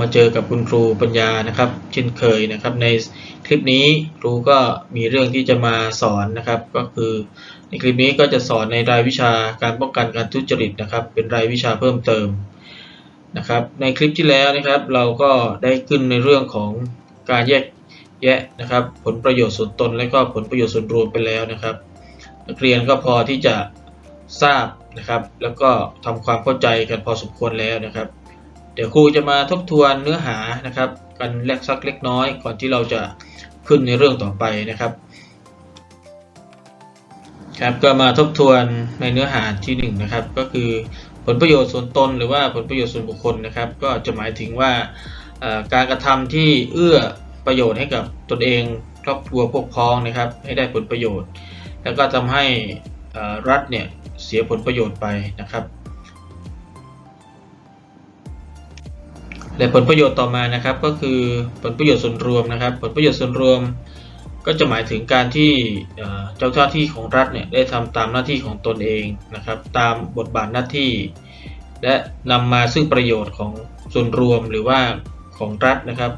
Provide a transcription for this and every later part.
มาเจอกับคุณครูปัญญานะครับ เช่นเคยนะครับ ในคลิปนี้ครูก็มีเรื่องที่จะมาสอนนะครับ ก็คือในคลิปนี้ก็จะสอนในรายวิชาการป้องกันการทุจริตนะครับ เป็นรายวิชาเพิ่มเติมนะครับ ในคลิปที่แล้วนะครับ เราก็ได้ขึ้นในเรื่องของการแยกแยะนะครับ ผลประโยชน์ส่วนตนและก็ผลประโยชน์ส่วนรวมไปแล้วนะครับ นักเรียนก็พอที่จะทราบนะครับ แล้วก็ทำความเข้าใจกันพอสมควรแล้วนะครับ ดี๋ยวครูจะมาทบทวนเนื้อหานะครับกันเล็กสักเล็กน้อย ก่อนที่เราจะขึ้นในเรื่องต่อไปนะครับ ครับก็มาทบทวนในเนื้อหาที่หนึ่งนะครับ ก็คือผลประโยชน์ส่วนตนหรือว่าผลประโยชน์ส่วนบุคคลนะครับ ก็จะหมายถึงว่าการกระทำที่เอื้อประโยชน์ให้กับตนเองครอบครัวพวกพ้องนะครับ ให้ได้ผลประโยชน์ แล้วก็ทำให้รัฐเนี่ยเสียผลประโยชน์ไปนะครับ และผลประโยชน์ต่อมานะครับก็คือผลประโยชน์ส่วนรวมนะครับ ผลประโยชน์ส่วนรวม ก็จะหมายถึงการที่เจ้าหน้าที่ของรัฐเนี่ยได้ทำตามหน้าที่ของตนเองนะครับ ตามบทบาทหน้าที่ และนำมาซึ่งประโยชน์ของส่วนรวมหรือว่าของรัฐนะครับ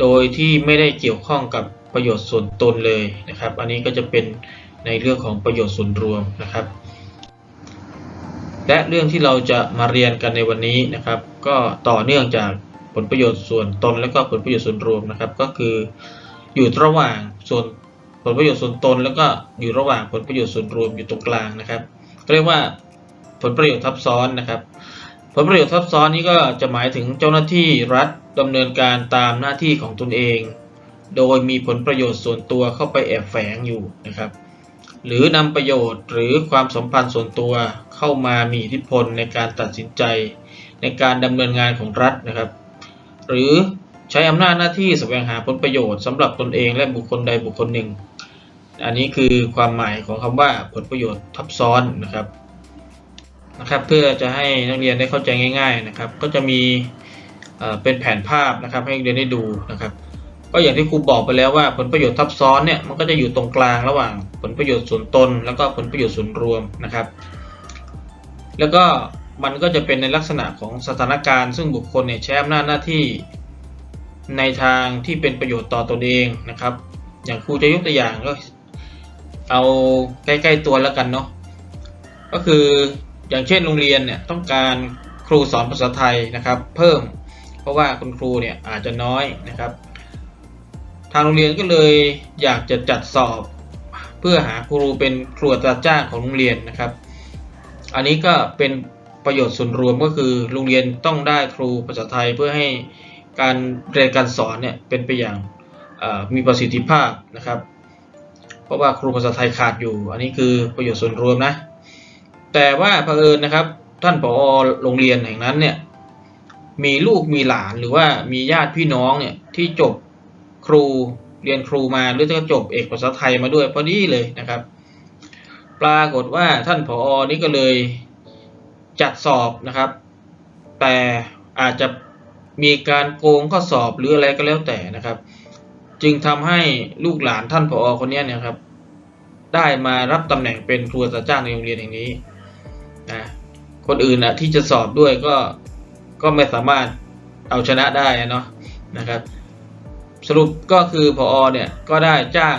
โดยที่ไม่ได้เกี่ยวข้องกับประโยชน์ส่วนตนเลยนะครับ อันนี้ก็จะเป็นในเรื่องของประโยชน์ส่วนรวมนะครับ และเรื่องที่เราจะมาเรียนกันในวันนี้นะครับ ก็ต่อเนื่องจาก ผลประโยชน์ส่วนตนและก็ผลประโยชน์ส่วนรวมนะครับ ก็คืออยู่ระหว่างส่วนผลประโยชน์ส่วนตน แล้วก็อยู่ระหว่างผลประโยชน์ส่วนรวมอยู่ตรงกลางนะครับเรียกว่าผลประโยชน์ทับซ้อนนะครับ ผลประโยชน์ทับซ้อนนี้ก็จะหมายถึงเจ้าหน้าที่รัฐดำเนินการตามหน้าที่ของตนเอง โดยมีผลประโยชน์ส่วนตัวเข้าไปแอบแฝงอยู่นะครับ หรือนำประโยชน์หรือความสัมพันธ์ส่วนตัวเข้ามามีอิทธิพลในการตัดสินใจ ในการดำเนินงานของรัฐนะครับ หรือใช้อำนาจหน้าที่แสวงหาผลประโยชน์สำหรับตนเองและบุคคลใดบุคคลหนึ่ง อันนี้คือความหมายของคำว่าผลประโยชน์ทับซ้อนนะครับนะครับ เพื่อจะให้นักเรียนได้เข้าใจง่าย ๆนะครับ ก็จะมีเป็นแผนภาพนะครับ ให้นักเรียนได้ดูนะครับ ก็อย่างที่ครูบอกไปแล้วว่าผลประโยชน์ทับซ้อนเนี่ยมันก็จะอยู่ตรงกลางระหว่างผลประโยชน์ส่วนตน แล้วก็ผลประโยชน์ส่วนรวมนะครับ แล้วก็ มันก็จะเป็นในลักษณะของสถานการณ์ ซึ่งบุคคลเนี่ยใช้อำนาจหน้าที่ในทางที่เป็นประโยชน์ต่อตนเองนะครับ อย่างครูจะยกตัวอย่างก็เอาใกล้ๆตัวแล้วกันเนาะก็คืออย่างเช่นโรงเรียนเนี่ยต้องการครูสอนภาษาไทยนะครับ เพิ่ม เพราะว่าคุณครูเนี่ยอาจจะน้อยนะครับ ทางโรงเรียนก็เลยอยากจะจัดสอบเพื่อหาครูเป็นครูตราจ้างของโรงเรียนนะครับ อันนี้ก็เป็น ประโยชน์ส่วนรวมก็คือโรงเรียนต้องได้ครูภาษาไทยเพื่อให้การเรียนการสอนเนี่ยเป็นไปอย่างมีประสิทธิภาพนะครับ เพราะว่าครูภาษาไทยขาดอยู่ อันนี้คือประโยชน์ส่วนรวมนะ แต่ว่าเผอิญนะครับ ท่านผอโรงเรียนแห่งนั้นเนี่ยมีลูกมีหลานหรือว่ามีญาติพี่น้องเนี่ยที่จบครูเรียนครูมาหรือจะจบเอกภาษาไทยมาด้วยพอดีเลยนะครับ ปรากฏว่าท่านผอนี่ก็เลย จัดสอบนะครับ แต่อาจจะมีการโกงข้อสอบหรืออะไรก็แล้วแต่นะครับ จึงทำให้ลูกหลานท่านผอคนนี้เนี่ยครับได้มารับตำแหน่งเป็นครูอัตราจ้างในโรงเรียนแห่งนี้นะคนอื่นนะที่จะสอบด้วยก็ก็ไม่สามารถเอาชนะได้เนาะนะครับ สรุปก็คือพอเนี่ยก็ได้จ้าง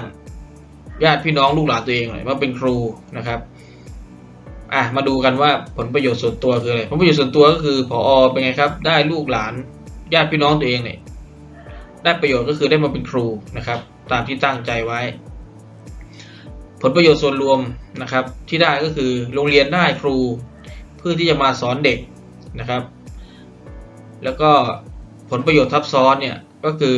ญาติพี่น้องลูกหลานตัวเองเลยมาเป็นครูนะครับ อะมาดูกันว่าผลประโยชน์ส่วนตัวคืออะไรผลประโยชน์ส่วนตัวก็คือพออเป็นไงครับ ได้ลูกหลานญาติพี่น้องตัวเองเนี่ยได้ประโยชน์ก็คือได้มาเป็นครูนะครับ ตามที่ตั้งใจไว้ ผลประโยชน์ส่วนรวมนะครับ ที่ได้ก็คือโรงเรียนได้ครูเพื่อที่จะมาสอนเด็กนะครับ แล้วก็ผลประโยชน์ทับซ้อนเนี่ยก็คือ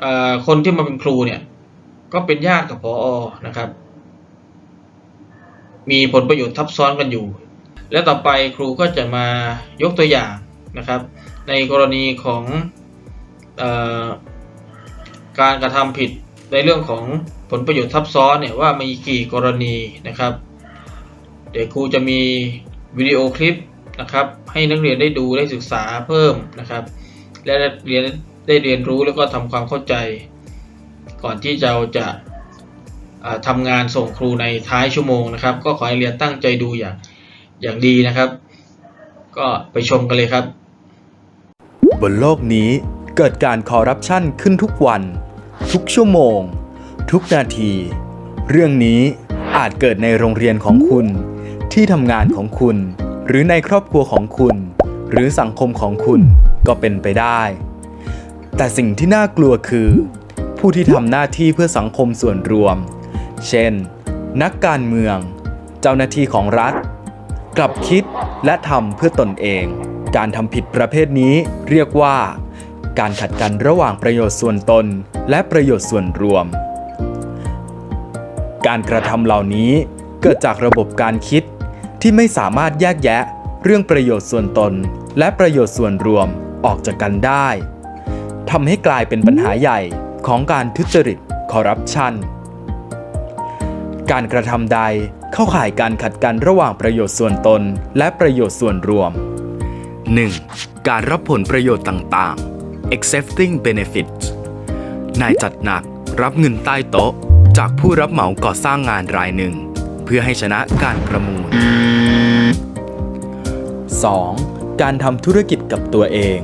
เออคนที่มาเป็นครูเนี่ยก็เป็นญาติกับพออนะครับ มีผลประโยชน์ทับซ้อนกันอยู่ และต่อไปครูก็จะมายกตัวอย่างนะครับ ในกรณีของออการกระทำผิดในเรื่องของผลประโยชน์ทับซ้อนเนี่ยว่ามีกี่กรณีนะครับ เดี๋ยวครูจะมีวิดีโอคลิปนะครับ ให้นักเรียนได้ดูได้ศึกษาเพิ่มนะครับ และเรียนได้เรียนรู้แล้วก็ทำความเข้าใจ ก่อนที่เราจะ ทำงานส่งครูในท้ายชั่วโมงนะครับ ก็ขอให้เรียนตั้งใจดูอย่างอย่างดีนะครับ ก็ไปชมกันเลยครับ บนโลกนี้เกิดการคอร์รัปชันขึ้นทุกวัน ทุกชั่วโมง ทุกนาที เรื่องนี้อาจเกิดในโรงเรียนของคุณ ที่ทำงานของคุณ หรือในครอบครัวของคุณ หรือสังคมของคุณก็เป็นไปได้ แต่สิ่งที่น่ากลัวคือ ผู้ที่ทำหน้าที่เพื่อสังคมส่วนรวม เช่น นักการเมือง เจ้าหน้าที่ของรัฐ กลับคิดและทำเพื่อตนเอง การทำผิดประเภทนี้เรียกว่า การขัดกันระหว่างประโยชน์ส่วนตน และประโยชน์ส่วนรวม การกระทำเหล่านี้เกิดจากระบบการคิดที่ไม่สามารถแยกแยะเรื่องประโยชน์ส่วนตน และประโยชน์ส่วนรวมออกจากกันได้ทำให้กลายเป็นปัญหาใหญ่ของการทุจริตคอร์รัปชัน การกระทำใด เข้าข่ายการขัดกันระหว่างประโยชน์ส่วนตน และประโยชน์ส่วนรวม 1. การรับผลประโยชน์ต่างๆ accepting benefits นายจัดหนักรับเงินใต้โต๊ะ จากผู้รับเหมาก่อสร้างงานรายหนึ่ง เพื่อให้ชนะการประมูล 2. การทำธุรกิจกับตัวเอง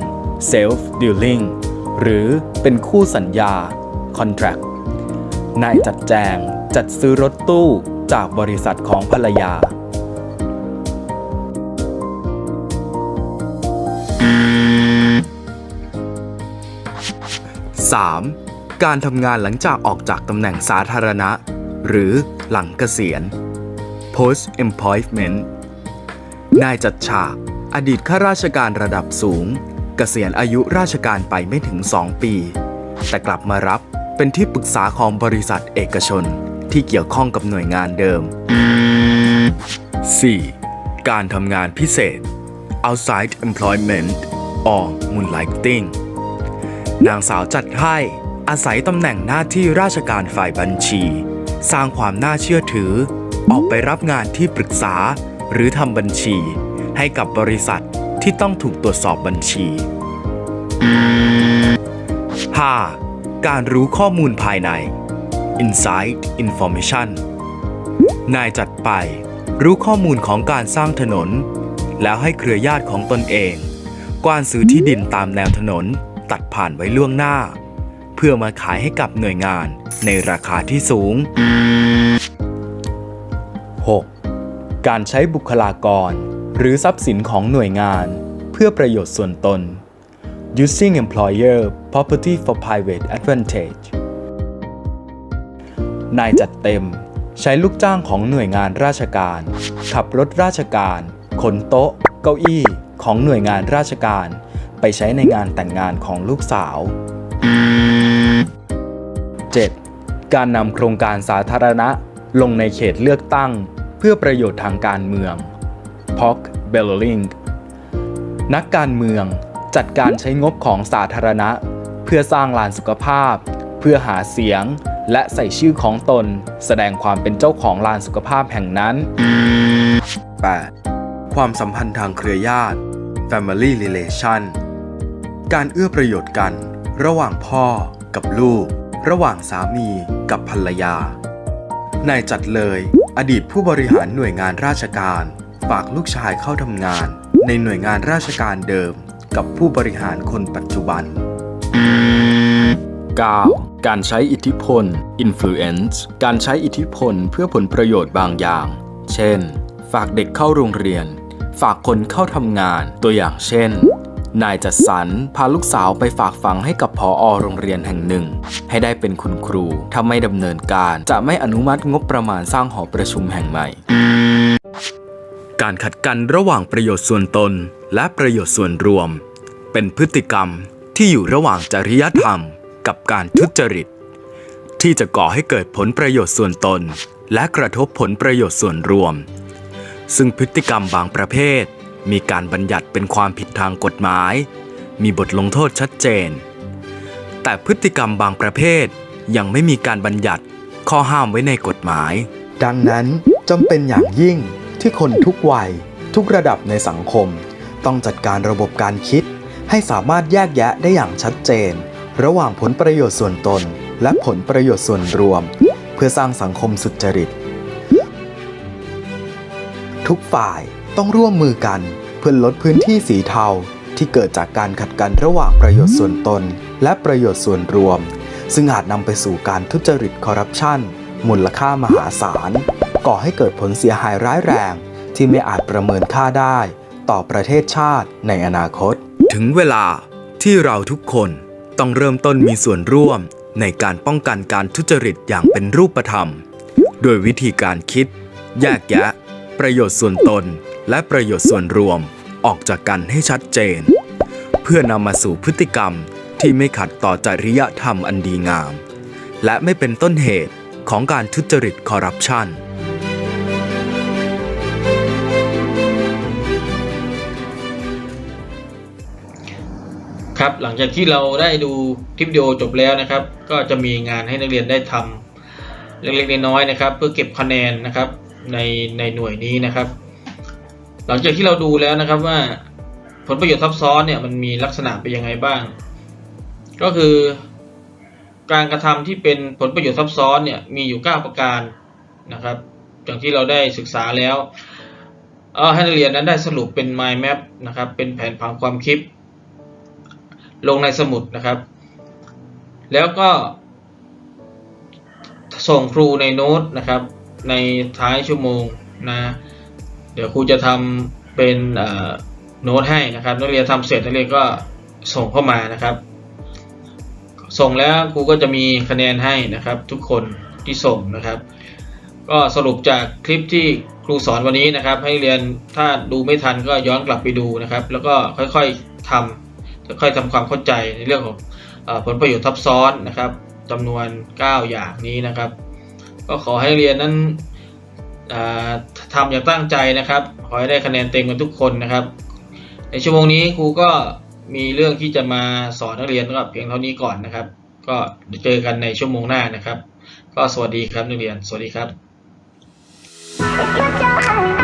self dealing หรือเป็นคู่สัญญา contract นายจัดแจง จัดซื้อรถตู้จากบริษัทของภรรยา 3. การทำงานหลังจากออกจากตำแหน่งสาธารณะ หรือหลังเกษียณ post employment นายจัดฉาก อดีตข้าราชการระดับสูง เกษียณอายุราชการไปไม่ถึง 2 ปี แต่กลับมารับเป็นที่ปรึกษาของบริษัทเอกชน ที่เกี่ยวข้องกับหน่วยงานเดิม 4. การทำงานพิเศษ outside employment or moonlighting นางสาวจัดให้อาศัยตำแหน่งหน้าที่ราชการฝ่ายบัญชี สร้างความน่าเชื่อถือ ออกไปรับงานที่ปรึกษา หรือทำบัญชี ให้กับบริษัทที่ต้องถูกตรวจสอบบัญชี 5. การรู้ข้อมูลภายใน Inside Information นายจัดไป รู้ข้อมูลของการสร้างถนน แล้วให้เครือญาติของตนเอง กว้านซื้อที่ดินตามแนวถนนตัดผ่านไว้ล่วงหน้า เพื่อมาขายให้กับหน่วยงานในราคาที่สูง 6. การใช้บุคลากร หรือทรัพย์สินของหน่วยงาน เพื่อประโยชน์ส่วนตน using employer property for private advantage นายจัดเต็ม ใช้ลูกจ้างของหน่วยงานราชการ ขับรถราชการ ขนโต๊ะ เก้าอี้ของหน่วยงานราชการ ไปใช้ในงานแต่งงานของลูกสาว 7. การนำโครงการสาธารณะ ลงในเขตเลือกตั้ง เพื่อประโยชน์ทางการเมือง Pork Belling นักการเมืองจัดการใช้งบของสาธารณะ เพื่อสร้างลานสุขภาพ เพื่อหาเสียง และใส่ชื่อของตน แสดงความเป็นเจ้าของลานสุขภาพแห่งนั้น 8. ความสัมพันธ์ทางเครือญาติ Family Relation การเอื้อประโยชน์กัน ระหว่างพ่อกับลูก ระหว่างสามีกับภรรยานายจัดเลย อดีตผู้บริหารหน่วยงานราชการ ฝากลูกชายเข้าทำงาน ในหน่วยงานราชการเดิม กับผู้บริหารคนปัจจุบัน 9. การใช้อิทธิพล influence การใช้อิทธิพลเพื่อผลประโยชน์บางอย่าง เช่น ฝากเด็กเข้าโรงเรียน ฝากคนเข้าทำงาน ตัวอย่างเช่น นายจัดสรรพาลูกสาวไปฝากฝังให้กับพออโรงเรียนแห่งหนึ่ง ให้ได้เป็นคุณครู ถ้าไม่ดำเนินการจะไม่อนุมัติงบประมาณสร้างหอประชุมแห่งใหม่ การขัดกันระหว่างประโยชน์ส่วนตน และประโยชน์ส่วนรวม เป็นพฤติกรรมที่อยู่ระหว่างจริยธรรม กับการทุจริต ที่จะก่อให้เกิดผลประโยชน์ส่วนตน และกระทบผลประโยชน์ส่วนรวม ซึ่งพฤติกรรมบางประเภท มีการบัญญัติเป็นความผิดทางกฎหมาย มีบทลงโทษชัดเจน แต่พฤติกรรมบางประเภทยังไม่มีการบัญญัติข้อห้ามไว้ในกฎหมาย ดังนั้นจำเป็นอย่างยิ่งที่คนทุกวัยทุกระดับในสังคม ต้องจัดการระบบการคิด ให้สามารถแยกแยะได้อย่างชัดเจน ระหว่างผลประโยชน์ส่วนตน และผลประโยชน์ส่วนรวม เพื่อสร้างสังคมสุจริต ทุกฝ่ายต้องร่วมมือกันเพื่อลดพื้นที่สีเทาที่เกิดจากการขัดกันระหว่างประโยชน์ส่วนตน และประโยชน์ส่วนรวม ซึ่งอาจนำไปสู่การทุจริตคอร์รัปชันมูลค่ามหาศาล ก่อให้เกิดผลเสียหายร้ายแรง ที่ไม่อาจประเมินค่าได้ ต่อประเทศชาติในอนาคต ถึงเวลาที่เราทุกคน ต้องเริ่มต้นมีส่วนร่วมในการป้องกันการทุจริตอย่างเป็นรูปธรรม โดยวิธีการคิด แยกแยะ ประโยชน์ส่วนตน และประโยชน์ส่วนรวมออกจากกันให้ชัดเจน เพื่อนำมาสู่พฤติกรรมที่ไม่ขัดต่อจริยธรรมอันดีงาม และไม่เป็นต้นเหตุของการทุจริตคอร์รัปชัน ครับหลังจากที่เราได้ดูคลิปวิดีโอจบแล้วนะครับ ก็จะมีงานให้นักเรียนได้ทำเล็กๆน้อยๆนะครับ เพื่อเก็บคะแนนนะครับในในหน่วยนี้นะครับ หลังจากที่เราดูแล้วนะครับว่าผลประโยชน์ซับซ้อนเนี่ยมันมีลักษณะเป็นยังไงบ้าง ก็คือการกระทำที่เป็นผลประโยชน์ซับซ้อนเนี่ยมีอยู่ 9 ประการนะครับอย่างที่เราได้ศึกษาแล้ว เอ่อให้นักเรียนนั้นได้สรุปเป็น mind map นะครับเป็นแผนผังความคิด ลงในสมุดนะครับ แล้วก็ ส่งครูในโน้ตนะครับ ในท้ายชั่วโมงนะ เดี๋ยวครูจะทำเป็นโน้ตให้นะครับนักเรียนทำเสร็จนักเรียนก็ส่งเข้ามานะครับ ส่งแล้วครูก็จะมีคะแนนให้นะครับ ทุกคนที่ส่งนะครับ ก็สรุปจากคลิปที่ครูสอนวันนี้นะครับ ให้เรียนถ้าดูไม่ทันก็ย้อนกลับไปดูนะครับ แล้วก็ค่อยๆทำ ค่อยๆทำความเข้าใจในเรื่องของอผลประโยชน์ทับซ้อนนะครับจำนวน 9 อย่างนี้นะครับ ก็ขอให้เรียนนั้นอ่าทำอย่างตั้งใจนะครับ ขอให้ได้คะแนนเต็มกันทุกคนนะครับ ในชั่วโมงนี้ครูก็มีเรื่องที่จะมาสอนนักเรียนก็เพียงเท่านี้ก่อนนะครับ ก็เจอกันในชั่วโมงหน้านะครับ ก็สวัสดีครับนักเรียน สวัสดีครับ Put your hand